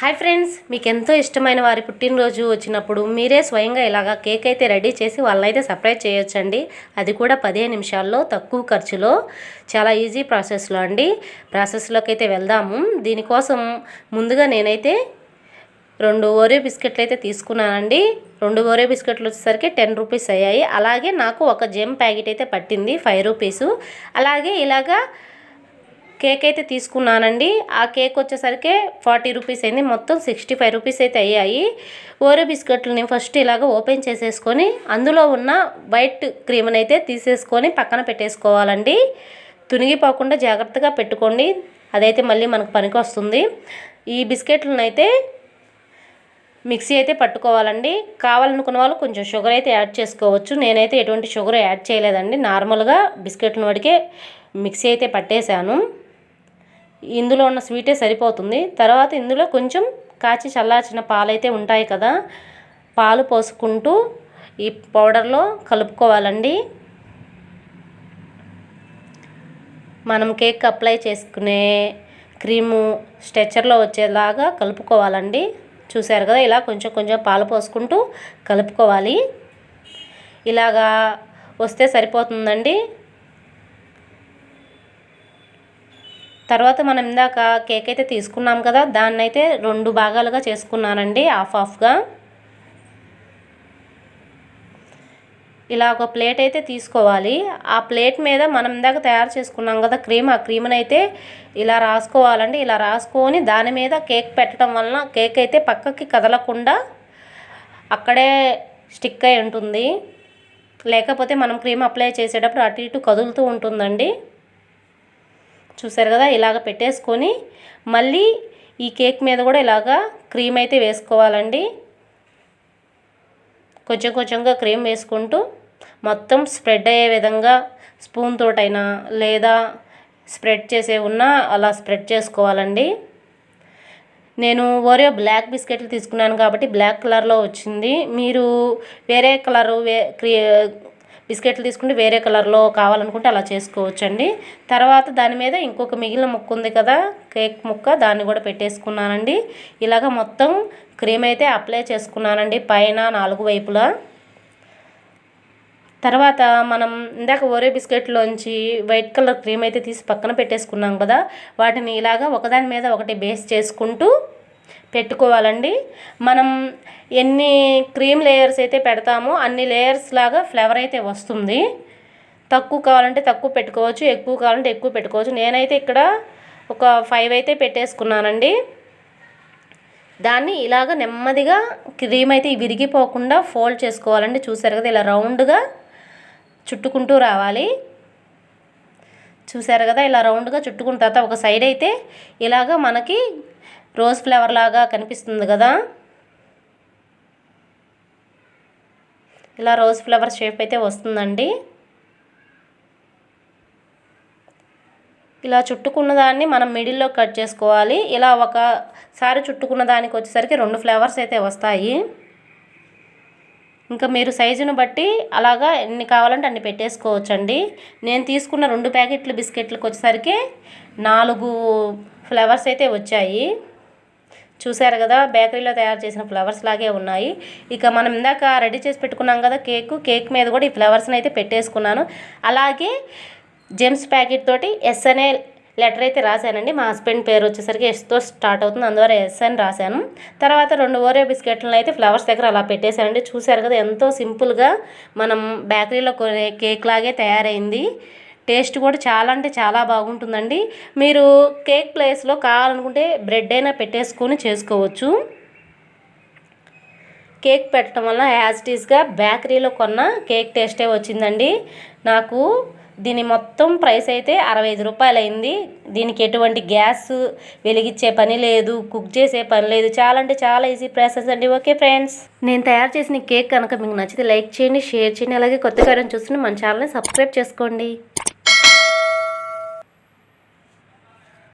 Hi friends మీకు ఎంతో ఇష్టమైన వారి పుట్టినరోజు వచ్చినప్పుడు మీరే స్వయంగా ఇలాగా కేక్ అయితే రెడీ చేసి వాళ్ళనైతే సర్ప్రైజ్ చేయొచ్చండి. అది కూడా పదిహేను నిమిషాల్లో తక్కువ ఖర్చులో. చాలా ఈజీ ప్రాసెస్లో అండి. ప్రాసెస్లోకి అయితే వెళ్దాము. దీనికోసం ముందుగా నేనైతే రెండు ఓరియో బిస్కెట్లు అయితే తీసుకున్నానండి. రెండు ఓరియో బిస్కెట్లు వచ్చేసరికి టెన్ రూపీస్ అయ్యాయి. అలాగే నాకు ఒక జెమ్ ప్యాకెట్ అయితే పట్టింది ఫైవ్ రూపీసు. అలాగే ఇలాగా కేక్ అయితే తీసుకున్నానండి. ఆ కేక్ వచ్చేసరికి ఫార్టీ రూపీస్ అయింది. మొత్తం సిక్స్టీ ఫైవ్ రూపీస్ అయితే అయ్యాయి. ఓరో బిస్కెట్లని ఫస్ట్ ఇలాగ ఓపెన్ చేసేసుకొని అందులో ఉన్న వైట్ క్రీమ్ని అయితే తీసేసుకొని పక్కన పెట్టేసుకోవాలండి. తునిగిపోకుండా జాగ్రత్తగా పెట్టుకోండి. అదైతే మళ్ళీ మనకు పనికి వస్తుంది ఈ బిస్కెట్లను అయితే మిక్సీ అయితే పట్టుకోవాలండి. కావాలనుకున్న వాళ్ళు కొంచెం షుగర్ అయితే యాడ్ చేసుకోవచ్చు. నేనైతే ఎటువంటి షుగర్ యాడ్ చేయలేదండి. నార్మల్గా బిస్కెట్లను వడికే మిక్సీ అయితే పట్టేశాను. ఇందులో ఉన్న స్వీటే సరిపోతుంది. తర్వాత ఇందులో కొంచెం కాచి చల్లార్చిన పాలైతే ఉంటాయి కదా. పాలు పోసుకుంటూ ఈ పౌడర్లో కలుపుకోవాలండి. మనం కేక్ అప్లై చేసుకునే క్రీము స్ట్రెచర్లో వచ్చేలాగా కలుపుకోవాలండి. చూశారు కదా ఇలా కొంచెం కొంచెం పాలు పోసుకుంటూ కలుపుకోవాలి. ఇలాగా వస్తే సరిపోతుందండి. తర్వాత మనం ఇందాక కేక్ అయితే తీసుకున్నాం కదా దాన్ని అయితే రెండు భాగాలుగా చేసుకున్నానండి హాఫ్ హాఫ్గా ఇలా ఒక ప్లేట్ అయితే తీసుకోవాలి. ఆ ప్లేట్ మీద మనం ఇందాక తయారు చేసుకున్నాం కదా క్రీమ్ ఆ క్రీమ్ని అయితే ఇలా రాసుకోవాలండి. ఇలా రాసుకొని దాని మీద కేక్ పెట్టడం వలన కేక్ అయితే పక్కకి కదలకుండా అక్కడే స్టిక్ అయి ఉంటుంది. లేకపోతే మనం క్రీమ్ అప్లై చేసేటప్పుడు అటు ఇటు కదులుతూ ఉంటుందండి. చూసారు కదా ఇలాగ పెట్టేసుకొని మళ్ళీ ఈ కేక్ మీద కూడా ఇలాగా క్రీమ్ అయితే వేసుకోవాలండి. కొంచెం కొంచెంగా క్రీమ్ వేసుకుంటూ మొత్తం స్ప్రెడ్ అయ్యే విధంగా స్పూన్ తోటైనా లేదా స్ప్రెడ్ చేసే ఉన్నా అలా స్ప్రెడ్ చేసుకోవాలండి. నేను ఓరియో బ్లాక్ బిస్కెట్లు తీసుకున్నాను కాబట్టి బ్లాక్ కలర్లో వచ్చింది. మీరు వేరే కలరు వే క్రీ బిస్కెట్లు తీసుకుంటే వేరే కలర్లో కావాలనుకుంటే అలా చేసుకోవచ్చండి. తర్వాత దాని మీద ఇంకొక మిగిలిన ముక్క ఉంది కదా కేక్ ముక్క దాన్ని కూడా పెట్టేసుకున్నానండి. ఇలాగ మొత్తం క్రీమ్ అయితే అప్లై చేసుకున్నానండి పైన నాలుగు వైపులా. తర్వాత మనం ఇందాక ఒరే బిస్కెట్లోంచి వైట్ కలర్ క్రీమ్ అయితే తీసి పక్కన పెట్టేసుకున్నాం కదా వాటిని ఇలాగా ఒకదాని మీద ఒకటి బేస్ చేసుకుంటూ పెట్టుకోవాలండి. మనం ఎన్ని క్రీమ్ లేయర్స్ అయితే పెడతామో అన్ని లేయర్స్ లాగా ఫ్లేవర్ అయితే వస్తుంది. తక్కువ కావాలంటే తక్కువ పెట్టుకోవచ్చు ఎక్కువ కావాలంటే ఎక్కువ పెట్టుకోవచ్చు. నేనైతే ఇక్కడ ఒక ఫైవ్ అయితే పెట్టేసుకున్నానండి. దాన్ని ఇలాగ నెమ్మదిగా క్రీమ్ అయితే విరిగిపోకుండా ఫోల్డ్ చేసుకోవాలండి. చూసారు కదా ఇలా రౌండ్గా చుట్టుకుంటూ రావాలి. చూసారు కదా ఇలా రౌండ్గా చుట్టుకున్న తర్వాత ఒక సైడ్ అయితే ఇలాగ మనకి రోజ్ ఫ్లవర్ లాగా కనిపిస్తుంది కదా. ఇలా రోజ్ ఫ్లవర్ షేప్ అయితే వస్తుందండి. ఇలా చుట్టుకున్న దాన్ని మనం మిడిల్లో కట్ చేసుకోవాలి. ఇలా ఒకసారి చుట్టుకున్న దానికి వచ్చేసరికి రెండు ఫ్లేవర్స్ అయితే వస్తాయి. ఇంకా మీరు సైజును బట్టి అలాగా ఎన్ని కావాలంటే అన్ని పెట్టేసుకోవచ్చండి. నేను తీసుకున్న రెండు ప్యాకెట్లు బిస్కెట్లకు వచ్చేసరికి నాలుగు ఫ్లేవర్స్ అయితే వచ్చాయి. చూసారు కదా బేకరీలో తయారు చేసిన ఫ్లవర్స్ లాగే ఉన్నాయి. ఇక మనం ఇందాక రెడీ చేసి పెట్టుకున్నాం కదా కేక్ కేక్ మీద కూడా ఈ ఫ్లవర్స్ని అయితే పెట్టేసుకున్నాను. అలాగే జెమ్స్ ప్యాకెట్ తోటి ఎస్ అనే లెటర్ అయితే రాశానండి. మా హస్బెండ్ పేరు వచ్చేసరికి ఎస్తో స్టార్ట్ అవుతుంది. అందువల్ల ఎస్ అని రాశాను. తర్వాత రెండు ఓరియో బిస్కెట్లను అయితే ఫ్లవర్స్ దగ్గర అలా పెట్టేశానండి. చూశారు కదా ఎంతో సింపుల్గా మనం బేకరీలో కొనే కేక్ లాగే తయారైంది. టేస్ట్ కూడా చాలా అంటే చాలా బాగుంటుందండి. మీరు కేక్ ప్లేస్లో కావాలనుకుంటే బ్రెడ్ అయినా పెట్టేసుకొని చేసుకోవచ్చు. కేక్ పెట్టడం వల్ల యాజ్ టీస్గా బేకరీలో కొన్న కేక్ టేస్టే వచ్చిందండి. నాకు దీని మొత్తం ప్రైస్ అయితే అరవై ఐదు రూపాయలు అయింది దీనికి ఎటువంటి గ్యాస్ వెలిగించే పని లేదు కుక్ చేసే పని లేదు. చాలా అంటే చాలా ఈజీ ప్రాసెస్ అండి. Okay friends? నేను తయారు చేసిన కేక్ కనుక మీకు నచ్చితే లైక్ చేయండి షేర్ చేయండి అలాగే కొత్త కార్యం చూస్తున్న మన ఛానల్ని సబ్స్క్రైబ్ చేసుకోండి.